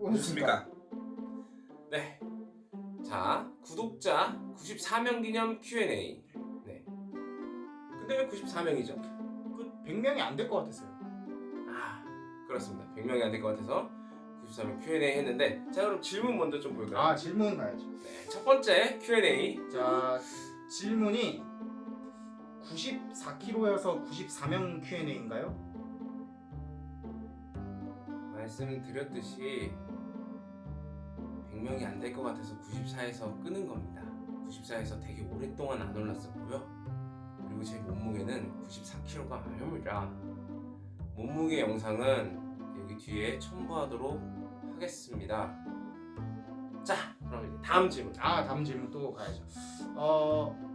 오셨습니까? 네. 자, 구독자 94명 기념 Q&A. 네. 근데 왜 94명이죠? 그 100명이 안 될 것 같았어요. 아, 그렇습니다. 100명이 안 될 것 같아서 94명 Q&A 했는데 자, 그럼 질문 먼저 좀 볼까요? 아 질문 가야죠. 네. 첫 번째 Q&A. 자 질문이 94kg여서 94명 Q&A인가요? 말씀드렸듯이 100명이 안 될 것 같아서 94에서 끄는 겁니다. 94에서 되게 오랫동안 안 올랐었고요. 그리고 제 몸무게는 94kg가 아닙니다. 몸무게 영상은 여기 뒤에 첨부하도록 하겠습니다. 자, 그럼 이제 다음 질문. 아 다음 질문 또 가야죠. 어